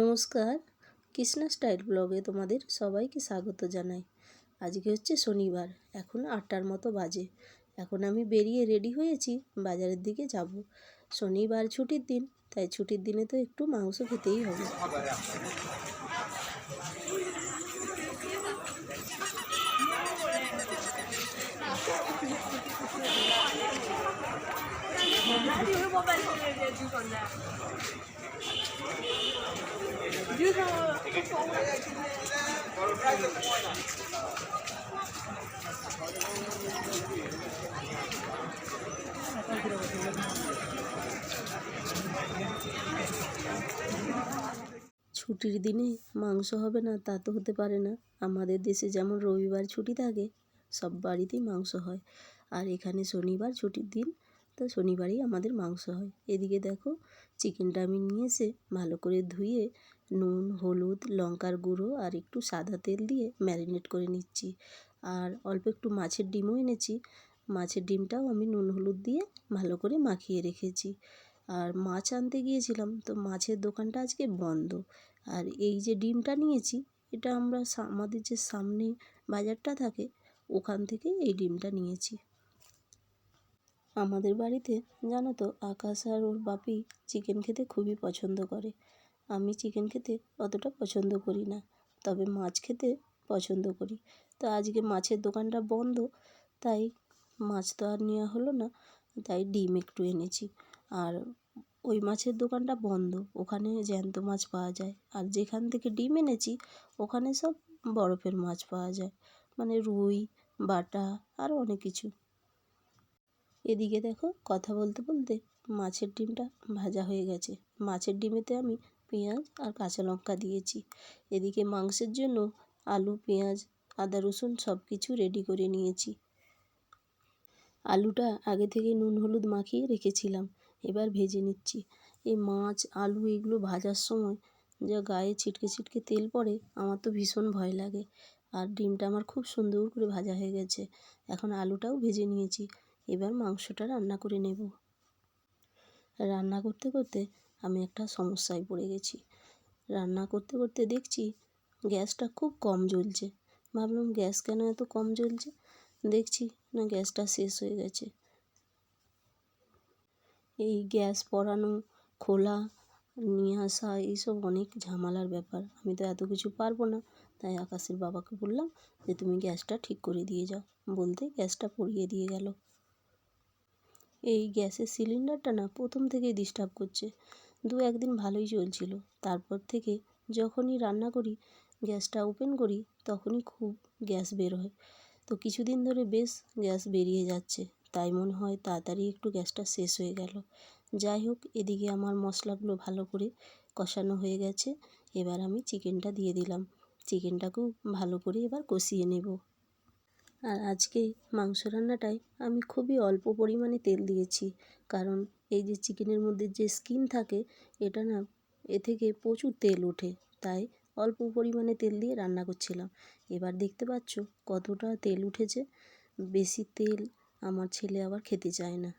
নমস্কার। কৃষ্ণা স্টাইল ব্লগে তোমাদের সবাইকে স্বাগত জানাই। আজকে হচ্ছে শনিবার, এখন আটটার মতো বাজে। এখন আমি বেরিয়ে রেডি হয়েছি, বাজারের দিকে যাব। শনিবার ছুটির দিন, তাই ছুটির দিনে তো একটু মাংস খেতেই হবে। ছুটির দিনে মাংস হবে না, তা তো হতে পারে না। আমাদের দেশে যেমন রবিবার ছুটি থাকে, সব বাড়িতেই মাংস হয়। আর এখানে শনিবার ছুটির দিন, তো শনিবারেই আমাদের মাংস হয়। এদিকে দেখো চিকেনটা আমি নিয়ে এসে ভালো করে ধুয়ে নুন, হলুদ, লঙ্কার গুঁড়ো আর একটু সাদা তেল দিয়ে ম্যারিনেট করে নিচ্ছি। আর অল্প একটু মাছের ডিমও এনেছি। মাছের ডিমটাও আমি নুন, হলুদ দিয়ে ভালো করে মাখিয়ে রেখেছি। আর মাছ আনতে গিয়েছিলাম, তো মাছের দোকানটা আজকে বন্ধ। আর এই যে ডিমটা নিয়েছি, এটা আমরা আমাদের যে সামনে বাজারটা থাকে, ওখান থেকে এই ডিমটা নিয়েছি। আমাদের বাড়িতে, জানো তো, আকাশ আর ওর বাপি চিকেন খেতে খুবই পছন্দ করে। আমি চিকেন খেতে অতটা পছন্দ করি না, তবে মাছ খেতে পছন্দ করি। তো আজকে মাছের দোকানটা বন্ধ, তাই মাছ তো আর নেওয়া হলো না, তাই ডিম একটু এনেছি। আর ওই মাছের দোকানটা বন্ধ, ওখানে জ্যান্ত মাছ পাওয়া যায়। আর যেখান থেকে ডিম এনেছি, ওখানে সব বরফের মাছ পাওয়া যায়। মানে রুই, বাটা আরও অনেক কিছু। এদিকে দেখো, কথা বলতে বলতে মাছের ডিমটা ভাজা হয়ে গেছে। মাছের ডিমেতে আমি পেঁয়াজ আর কাঁচা লঙ্কা দিয়েছি। এদিকে মাংসের জন্য আলু, পেঁয়াজ, আদা, রসুন সব কিছু রেডি করে নিয়েছি। আলুটা আগে থেকে নুন, হলুদ মাখিয়ে রেখেছিলাম, এবার ভেজে নিচ্ছি। এই মাছ, আলু এগুলো ভাজার সময় যা গায়ে ছিটকে ছিটকে তেল পড়ে, আমার তো ভীষণ ভয় লাগে। আর ডিমটা আমার খুব সুন্দর করে ভাজা হয়ে গেছে। এখন আলুটাও ভেজে নিয়েছি। এবার মাংসটা রান্না করে নেব। রান্না করতে করতে আমি একটা সমস্যায় পড়ে গেছি। রান্না করতে করতে দেখছি গ্যাসটা খুব কম জ্বলছে। ভাবলাম গ্যাস কেন এত কম জ্বলছে? দেখছি না গ্যাসটা শেষ হয়ে গেছে। এই গ্যাস পরানো, খোলা, নিয়ে আসা, এইসব অনেক ঝামেলার ব্যাপার। আমি তো এত কিছু পারব না। তাই আকাশের বাবাকে বললাম যে, তুমি গ্যাসটা ঠিক করে দিয়ে যাও। বলতে গ্যাসটা পরিয়ে দিয়ে গেল। এই গ্যাসের সিলিন্ডারটা না প্রথম থেকেই ডিস্টার্ব করছে। দু একদিন ভালোই চলছিল। তারপর থেকে যখনই রান্না করি, গ্যাসটা ওপেন করি, তখনই খুব গ্যাস বের হয়। তো কিছুদিন ধরে বেশ গ্যাস বেরিয়ে যাচ্ছে। তাই মনে হয় তাড়াতাড়ি একটু গ্যাসটা শেষ হয়ে গেল। যাই হোক, এদিকে আমার মশলাগুলো ভালো করে কষানো হয়ে গেছে। এবার আমি চিকেনটা দিয়ে দিলাম। চিকেনটাকেও ভালো করে এবার কষিয়ে নেব। আর আজকে মাংস রান্নাটায় আমি খুবই অল্প পরিমাণে তেল দিয়েছি। কারণ এই যে চিকেনের মধ্যে যে স্কিন থাকে, এটা না এ থেকে প্রচুর তেল ওঠে। তাই অল্প পরিমাণে তেল দিয়ে রান্না করছিলাম। এবার দেখতে পাচ্ছ কতটা তেল উঠেছে। বেশি তেল আমার ছেলে আবার খেতে চায় না।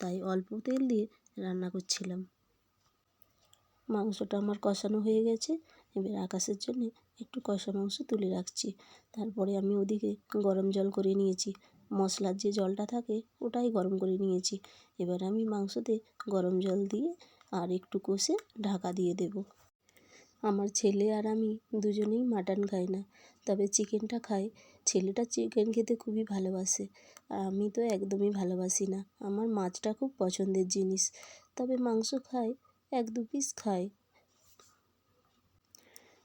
তাই অল্প তেল দিয়ে রান্না করছিলাম। মাংসটা আমার কষানো হয়ে গেছে। এবার আকাশের জন্যে একটু কষা মাংস তুলে রাখছি। তারপরে আমি ওদিকে গরম জল করে নিয়েছি। মশলার যে জলটা থাকে ওটাই গরম করে নিয়েছি। এবার আমি মাংসতে গরম জল দিয়ে আর একটু কষে ঢাকা দিয়ে দেব। আমার ছেলে আর আমি দুজনেই মাটন খাই না, তবে চিকেনটা খাই। ছেলেটা চিকেন খেতে খুবই ভালোবাসে। আমি তো একদমই ভালোবাসি না। আমার মাছটা খুব পছন্দের জিনিস। তবে মাংস খাই এক দু পিস খাই।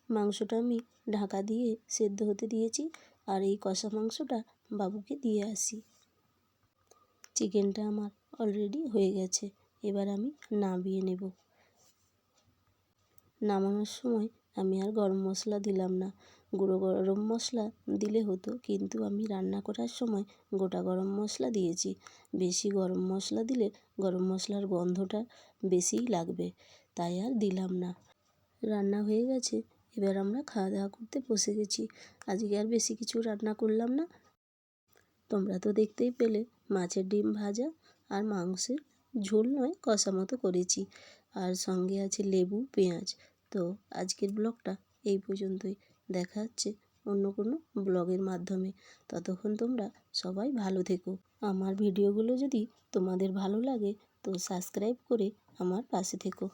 মাংসটা আমি ঢাকা দিয়ে সেদ্ধ হতে দিয়েছি আর এই কষা মাংসটা বাবুকে দিয়ে আসি। চিকেনটা আমার অলরেডি হয়ে গেছে, এবার আমি নামিয়ে নেব। নামানোর সময় আমি আর গরম মশলা দিলাম না গুঁড়ো গরম মশলা দিলে হতো, কিন্তু আমি রান্না করার সময় গোটা গরম মশলা দিয়েছি। বেশি গরম মশলা দিলে গরম মশলার গন্ধটা বেশিই লাগবে, তাই আর দিলাম না। রান্না হয়ে গেছে, এবার আমরা খাওয়া দাওয়া করতে বসে গেছি। আজকে আর বেশি কিছু রান্না করলাম না। তোমরা তো দেখতেই পেলে, মাছের ডিম ভাজা আর মাংসের ঝোল নয়, কষা মতো করেছি। আর সঙ্গে আছে লেবু, পেঁয়াজ। তো আজকের ব্লগটা এই পর্যন্তই। দেখা হচ্ছে অন্য কোনো ব্লগের মাধ্যমে। ততক্ষণ তোমরা সবাই ভালো থেকো। আমার ভিডিওগুলো যদি তোমাদের ভালো লাগে তো সাবস্ক্রাইব করে আমার পাশে থেকো।